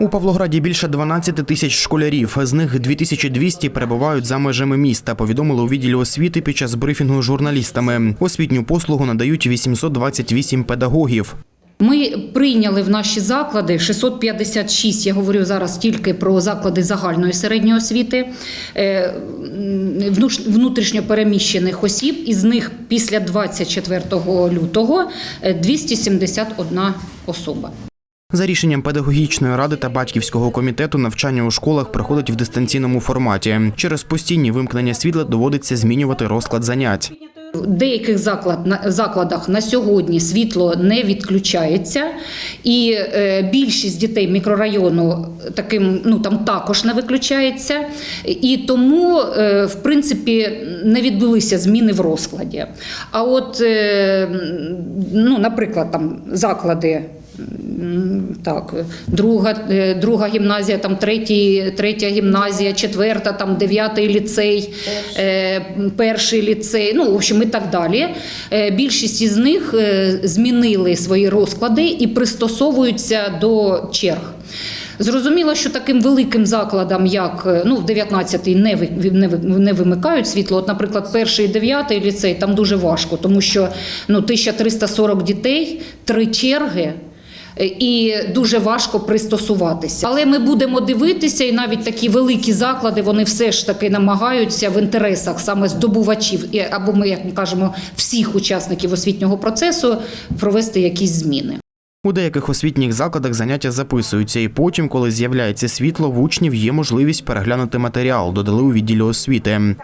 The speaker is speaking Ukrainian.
У Павлограді більше 12 тисяч школярів. З них 2200 перебувають за межами міста. Повідомили у відділі освіти під час брифінгу з журналістами. Освітню послугу надають 828 педагогів. Ми прийняли в наші заклади 656, я говорю зараз тільки про заклади загальної середньої освіти, е, внутрішньо переміщених осіб, із них після 24 лютого е, 271 особа. За рішенням педагогічної ради та батьківського комітету навчання у школах проходить в дистанційному форматі. Через постійні вимкнення світла доводиться змінювати розклад занять. В деяких закладах на сьогодні світло не відключається, і е, більшість дітей мікрорайону таким ну там також не виключається. І тому, е, в принципі, не відбулися зміни в розкладі. А от, е, ну, наприклад, там заклади. Так, друга, е, друга гімназія, там третій, третя гімназія, четверта, там дев'ятий ліцей, е, перший ліцей, ну в общем, і так далі. Е, Більшість із них е, змінили свої розклади і пристосовуються до черг. Зрозуміло, що таким великим закладам, як ну, в 19-й не, ви- не, не вимикають світло. От, наприклад, перший і дев'ятий ліцей там дуже важко, тому що ну, 1340 дітей, три черги. Е, І дуже важко пристосуватися. Але ми будемо дивитися, і навіть такі великі заклади вони все ж таки намагаються в інтересах саме здобувачів, або ми, як ми кажемо, всіх учасників освітнього процесу провести якісь зміни. У деяких освітніх закладах заняття записуються, і потім, коли з'являється світло, в учнів є можливість переглянути матеріал, додали у відділі освіти.